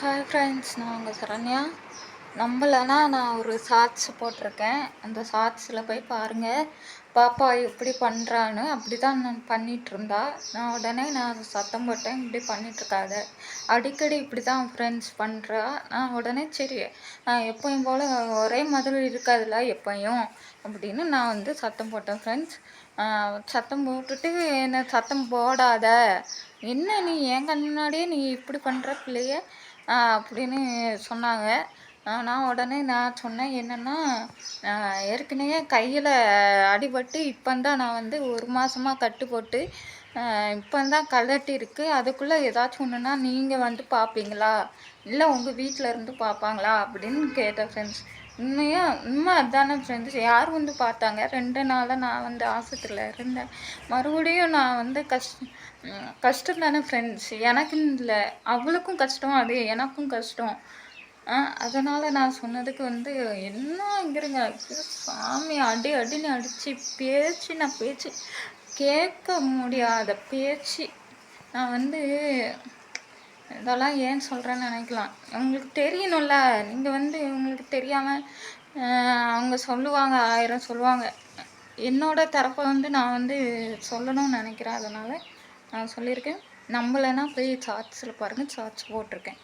Hi friends நான் உங்கள் சரண்யா. நம்மளனா நான் ஒரு ஷார்ட்ஸ் போட்டிருக்கேன். அந்த ஷார்ட்ஸில் போய் பாருங்கள் பாப்பா எப்படி பண்ணுறான்னு அப்படி தான் நான் பண்ணிகிட்டு இருந்தா. நான் உடனே நான் சத்தம் போட்டேன். இப்படி பண்ணிகிட்ருக்காத அடிக்கடி இப்படி தான் ஃப்ரெண்ட்ஸ் பண்ணுறா நான் உடனே சரி நான் எப்பயும் போல் ஒரே மாதிரி இருக்காதுல்ல எப்பயும். அப்படின்னு நான் வந்து சத்தம் போட்டேன் ஃப்ரெண்ட்ஸ் சத்தம் போட்டுட்டு என்ன சத்தம் போடாத. என்ன நீ என் கண் முன்னாடியே நீ இப்படி பண்ணுற பிள்ளைய? அப்படின்னு சொன்னாங்க. நான் உடனே நான் சொன்னேன் என்னென்னா ஏற்கனவே கையில் அடிபட்டு இப்போந்தான் நான் வந்து ஒரு மாதமாக கட்டு போட்டு இப்போந்தான் கழட்டி இருக்குது அதுக்குள்ளே ஏதாச்சும் ஒன்றுனா நீங்கள் வந்து பார்ப்பீங்களா இல்லை உங்கள் வீட்டில் இருந்து பார்ப்பாங்களா அப்படின்னு கேட்டேன் ஃப்ரெண்ட்ஸ் உண்மையாக உண்மை அதானே ஃப்ரெண்ட்ஸ் யார் வந்து பார்த்தாங்க? ரெண்டு நாளாக நான் வந்து ஆஸ்பத்திரியில் இருந்தேன். மறுபடியும் நான் வந்து கஷ்ட கஷ்டம் தானே ஃப்ரெண்ட்ஸ் எனக்குன்னு இல்லை. அவளுக்கும் கஷ்டம் அது எனக்கும் கஷ்டம். அதனால் நான் சொன்னதுக்கு வந்து என்ன இங்கிருங்க? சாமி அடி அடின்னு அடித்து பேச்சு நான் பேச்சு கேட்க முடியாத பேச்சு. நான் வந்து இதெல்லாம் ஏன் சொல்கிறேன்னு நினைக்கலாம். உங்களுக்கு தெரியணும்ல. நீங்கள் வந்து உங்களுக்கு தெரியாமல் அவங்க சொல்லுவாங்க ஆயிரம் சொல்லுவாங்க. என்னோட தரப்பை வந்து நான் வந்து சொல்லணும்னு நினைக்கிறேன். அதனால் நான் சொல்லியிருக்கேன். நம்பலைன்னா போய் சார்ட்ஸில் பாருங்கள் சார்ட்ஸ் போட்டிருக்கேன்.